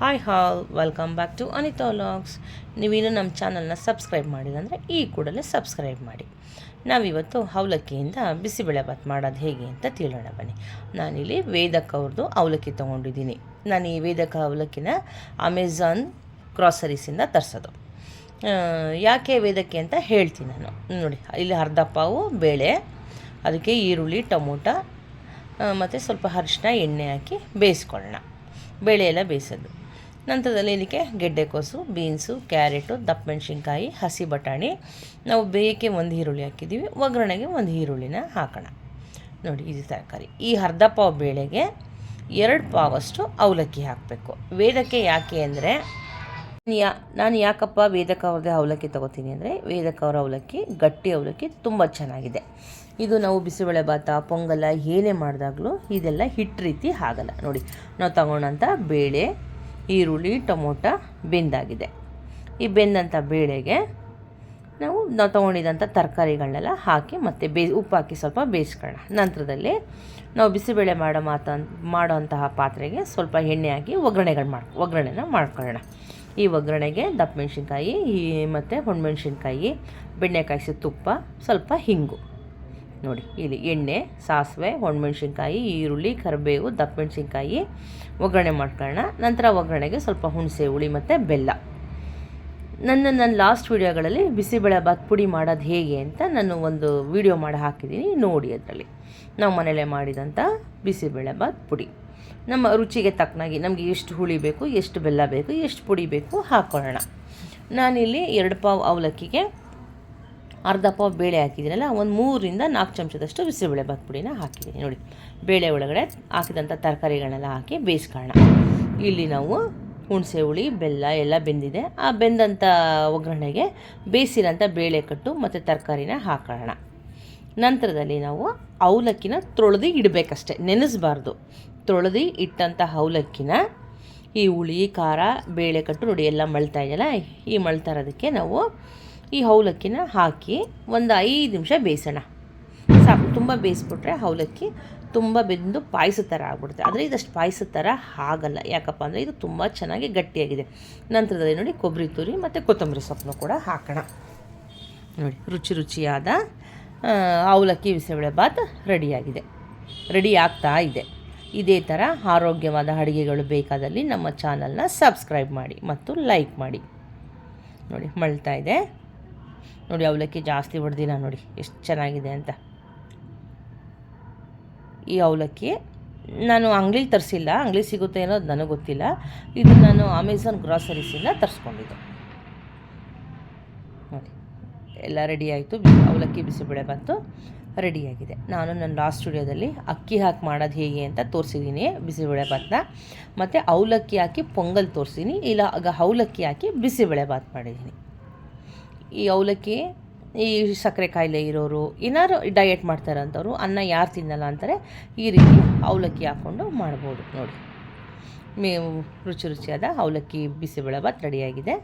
Hi all welcome back to Anita vlogs ನೀವಿನ್ನೂ ನಮ್ಮ ಚಾನಲ್ನ ಸಬ್ಸ್ಕ್ರೈಬ್ ಮಾಡಿಲ್ಲ ಈ ಕೂಡಲೇ ಸಬ್ಸ್ಕ್ರೈಬ್ ಮಾಡಿ. ನಾವಿವತ್ತು ಅವಲಕ್ಕಿಯಿಂದ ಬಿಸಿಬೇಳೆಭಾತ್ ಮಾಡೋದು ಹೇಗೆ ಅಂತ ತಿಳೋಣ ಬನ್ನಿ. ನಾನಿಲ್ಲಿ ವೇದಕ್ ಅವ್ರದ್ದು ಅವಲಕ್ಕಿ ತೊಗೊಂಡಿದ್ದೀನಿ. ನಾನು ಈ ವೇದಕ ಅವಲಕ್ಕಿನ ಅಮೆಝಾನ್ ಗ್ರಾಸರೀಸಿಂದ ತರಿಸೋದು. ಯಾಕೆ ವೇದಕ್ಕೆ ಅಂತ ಹೇಳ್ತೀನಿ ನಾನು. ನೋಡಿ, ಇಲ್ಲಿ ಅರ್ಧ ಪಾವು ಬೇಳೆ, ಅದಕ್ಕೆ ಈರುಳ್ಳಿ, ಟೊಮೊಟ ಮತ್ತು ಸ್ವಲ್ಪ ಅರಿಶಿನ ಎಣ್ಣೆ ಹಾಕಿ ಬೇಯಿಸ್ಕೊಳ್ಳೋಣ. ಬೇಳೆ ಎಲ್ಲ ಬೇಯಿಸೋದು. ನಂತರದಲ್ಲಿ ಇದಕ್ಕೆ ಗೆಡ್ಡೆಕೋಸು ಬೀನ್ಸು, ಕ್ಯಾರೆಟು ದಪ್ಪ ಮೆಣಸಿನ್ಕಾಯಿ ಹಸಿ ಬಟಾಣಿ. ನಾವು ಬೇಯಕ್ಕೆ ಒಂದು ಈರುಳ್ಳಿ ಹಾಕಿದ್ದೀವಿ, ಒಗ್ಗರಣೆಗೆ ಒಂದು ಈರುಳ್ಳಿನ ಹಾಕೋಣ. ನೋಡಿ, ಇದು ತರಕಾರಿ. ಈ ಅರ್ಧ ಪಾವ್ ಬೇಳೆಗೆ ಎರಡು ಪಾವಷ್ಟು ಅವಲಕ್ಕಿ ಹಾಕಬೇಕು. ವೇದಕ್ಕೆ ಯಾಕೆ ಅಂದರೆ, ಯಾ, ನಾನು ಯಾಕಪ್ಪ ವೇದಕ ಅವ್ರದ್ದೇ ಅವಲಕ್ಕಿ ತೊಗೋತೀನಿ ಅಂದರೆ, ವೇದಕ ಅವರ ಅವಲಕ್ಕಿ, ಗಟ್ಟಿ ಅವಲಕ್ಕಿ ತುಂಬ ಚೆನ್ನಾಗಿದೆ. ಇದು ನಾವು ಬಿಸಿಬೇಳೆ ಭಾತ, ಪೊಂಗಲ ಏನೇ ಮಾಡಿದಾಗಲೂ ಇದೆಲ್ಲ ಹಿಟ್ಟು ರೀತಿ ಆಗಲ್ಲ. ನೋಡಿ, ನಾವು ತಗೊಂಡಂಥ ಬೇಳೆ ಈರುಳ್ಳಿ, ಟೊಮೊಟ, ಬೆಂದಾಗಿದೆ. ಈ ಬೆಂದಂಥ ಬೇಳೆಗೆ ನಾವು ನಾವು ತೊಗೊಂಡಿದ್ದಂಥ ತರಕಾರಿಗಳನ್ನೆಲ್ಲ ಹಾಕಿ ಮತ್ತು ಬೇ, ಉಪ್ಪು ಹಾಕಿ ಸ್ವಲ್ಪ ಬೇಯಿಸ್ಕೊಳ್ಳೋಣ. ನಂತರದಲ್ಲಿ ನಾವು ಬಿಸಿಬೇಳೆ ಮಾಡೋ ಮಾತ, ಮಾಡೋವಂತಹ ಪಾತ್ರೆಗೆ ಸ್ವಲ್ಪ ಎಣ್ಣೆ ಹಾಕಿ ಒಗ್ಗರಣೆಗಳು ಮಾಡಿ, ಒಗ್ಗರಣೆನ ಮಾಡ್ಕೊಳ್ಳೋಣ. ಈ ಒಗ್ಗರಣೆಗೆ ದಪ್ಪ ಮೆಣಸಿನ್ಕಾಯಿ, ಈ ಮತ್ತು ಹೊಣಮೆಣ್ಸಿನ್ಕಾಯಿ ಬೆಣ್ಣೆಕಾಯಿಸಿದ ತುಪ್ಪ ಸ್ವಲ್ಪ ಹಿಂಗು. ನೋಡಿ, ಇಲ್ಲಿ ಎಣ್ಣೆ, ಸಾಸಿವೆ, ಒಣಮೆಣ್ಸಿನ್ಕಾಯಿ, ಈರುಳ್ಳಿ, ಕರಿಬೇವು ದಪ್ಪ ಮೆಣಸಿನ್ಕಾಯಿ ಒಗ್ಗರಣೆ ಮಾಡ್ಕೊಳ್ಳೋಣ. ನಂತರ ಒಗ್ಗರಣೆಗೆ ಸ್ವಲ್ಪ ಹುಣಸೆ, ಹುಳಿ ಮತ್ತು ಬೆಲ್ಲ. ನನ್ನ ನನ್ನ ಲಾಸ್ಟ್ ವೀಡಿಯೋಗಳಲ್ಲಿ ಬಿಸಿಬೇಳೆಭಾತ್ ಪುಡಿ ಮಾಡೋದು ಹೇಗೆ ಅಂತ ನಾನು ಒಂದು ವಿಡಿಯೋ ಮಾಡಿ ಹಾಕಿದ್ದೀನಿ, ನೋಡಿ ಅದರಲ್ಲಿ. ನಾವು ಮನೇಲೆ ಮಾಡಿದಂಥ ಬಿಸಿಬೇಳೆಭಾತ್ ಪುಡಿ. ನಮ್ಮ ರುಚಿಗೆ ತಕ್ಕನಾಗಿ ನಮಗೆ ಎಷ್ಟು ಹುಳಿ ಬೇಕು, ಎಷ್ಟು ಬೆಲ್ಲ ಬೇಕು, ಎಷ್ಟು ಪುಡಿ ಬೇಕು ಹಾಕ್ಕೊಳ್ಳೋಣ ನಾನಿಲ್ಲಿ ಎರಡು ಪಾವ್ ಅವಲಕ್ಕಿಗೆ ಅರ್ಧ ಪಾವ್ ಬೇಳೆ ಹಾಕಿದ್ದೀನಲ್ಲ ಒಂದು ಮೂರರಿಂದ ನಾಲ್ಕು ಚಮಚದಷ್ಟು ಬಿಸಿಬೇಳೆಭಾತ್ ಪುಡಿನ ಹಾಕಿದ್ದೀನಿ ನೋಡಿ, ಬೇಳೆ ಒಳಗಡೆ ಹಾಕಿದಂಥ ತರಕಾರಿಗಳನ್ನೆಲ್ಲ ಹಾಕಿ ಬೇಯಿಸ್ಕೊಳ್ಳೋಣ. ಇಲ್ಲಿ ನಾವು ಹುಣಸೆ ಹುಳಿ, ಬೆಲ್ಲ ಎಲ್ಲ ಬೆಂದಿದೆ. ಆ ಬೆಂದಂಥ ಒಗ್ಗರಣೆಗೆ ಬೇಯಿಸಿರೋಂಥ ಬೇಳೆ ಕಟ್ಟು ಮತ್ತು ತರಕಾರಿನ ಹಾಕೋಣ ನಂತರದಲ್ಲಿ ನಾವು ಅವಲಕ್ಕಿನ ತೊಳೆದು ಇಡಬೇಕಷ್ಟೆ, ನೆನೆಸಬಾರ್ದು. ತೊಳೆದು ಇಟ್ಟಂಥ ಅವಲಕ್ಕಿನ ಈ ಹುಳಿ, ಖಾರ, ಬೇಳೆ ಕಟ್ಟು ನೋಡಿ, ಎಲ್ಲ ಮಳ್ತಾ ಇದೆಯಲ್ಲ, ಈ ಮಳ್ತಾ ಇರೋದಕ್ಕೆ ನಾವು ಈ ಅವಲಕ್ಕಿನ ಹಾಕಿ ಒಂದು ಐದು ನಿಮಿಷ ಬೇಯಿಸೋಣ. ಸಾಕು, ತುಂಬ ಬೇಯಿಸ್ಬಿಟ್ರೆ ಅವಲಕ್ಕಿ ತುಂಬ ಬೆಂದು ಪಾಯಸ ಥರ ಆಗ್ಬಿಡುತ್ತೆ. ಆದರೆ ಇದಷ್ಟು ಪಾಯಸ ಥರ ಆಗಲ್ಲ. ಯಾಕಪ್ಪ ಅಂದರೆ ಇದು ತುಂಬ ಚೆನ್ನಾಗಿ ಗಟ್ಟಿಯಾಗಿದೆ. ನಂತರದಲ್ಲಿ ನೋಡಿ ಕೊಬ್ಬರಿ ತುರಿ ಮತ್ತು ಕೊತ್ತಂಬರಿ ಸೊಪ್ಪನ್ನು ಕೂಡ ಹಾಕೋಣ. ನೋಡಿ, ರುಚಿ ರುಚಿಯಾದ ಅವಲಕ್ಕಿ ಬಿಸಿಬೇಳೆಬಾತ್ ರೆಡಿಯಾಗಿದೆ. ರೆಡಿ ಆಗ್ತಾ ಇದೆ. ಇದೇ ಥರ ಆರೋಗ್ಯವಾದ ಅಡುಗೆಗಳು ಬೇಕಾದಲ್ಲಿ ನಮ್ಮ ಚಾನಲ್ನ ಸಬ್ಸ್ಕ್ರೈಬ್ ಮಾಡಿ ಮತ್ತು ಲೈಕ್ ಮಾಡಿ. ನೋಡಿ ಮಳ್ತಾ ಇದೆ. ನೋಡಿ, ಅವಲಕ್ಕಿ ಜಾಸ್ತಿ ಹೊಡೆದಿಲ್ಲ ನೋಡಿ, ಎಷ್ಟು ಚೆನ್ನಾಗಿದೆ ಅಂತ. ಈ ಅವಲಕ್ಕಿ ನಾನು ಅಂಗಡಿಲಿ ತರಿಸಿಲ್ಲ ಅಂಗಡಿ ಸಿಗುತ್ತೆ ಅನ್ನೋದು ನನಗೆ ಗೊತ್ತಿಲ್ಲ. ಇದು ನಾನು ಅಮೆಝಾನ್ ಗ್ರಾಸರೀಸಿಂದ ತರಿಸ್ಕೊಂಡಿದ್ದು. ನೋಡಿ, ಎಲ್ಲ ರೆಡಿ ಆಯಿತು, ಅವಲಕ್ಕಿ ಬಿಸಿಬೇಳೆ ಬಂತು ರೆಡಿಯಾಗಿದೆ ನಾನು ನನ್ನ ಲಾಸ್ಟ್ ಸ್ಟುಡಿಯೋದಲ್ಲಿ ಅಕ್ಕಿ ಹಾಕಿ ಮಾಡೋದು ಹೇಗೆ ಅಂತ ತೋರಿಸಿದ್ದೀನಿ ಬಿಸಿಬೇಳೆ ಭಾತ್ನ. ಮತ್ತು ಅವಲಕ್ಕಿ ಹಾಕಿ, ಪೊಂಗಲ್ ತೋರಿಸಿದ್ದೀನಿ ಇಲ್ಲ, ಆಗ ಅವಲಕ್ಕಿ ಹಾಕಿ ಬಿಸಿಬೇಳೆ ಭಾತ್ ಮಾಡಿದ್ದೀನಿ ಈ ಅವಲಕ್ಕಿ, ಈ ಸಕ್ಕರೆ ಕಾಯಿಲೆ ಇರೋರು ಏನಾದ್ರು ಡಯಟ್ ಮಾಡ್ತಾರೆ ಇರೋಂಥವ್ರು ಅನ್ನ ಯಾರು ತಿನ್ನಲ್ಲ ಅಂತಾರೆ, ಈ ರೀತಿ ಅವಲಕ್ಕಿ ಹಾಕ್ಕೊಂಡು ಮಾಡ್ಬೋದು ನೋಡಿ. ಮೇವು ರುಚಿ ರುಚಿಯಾದ ಅವಲಕ್ಕಿ ಬಿಸಿಬೇಳೆ ಭಾತ್ ರೆಡಿಯಾಗಿದೆ.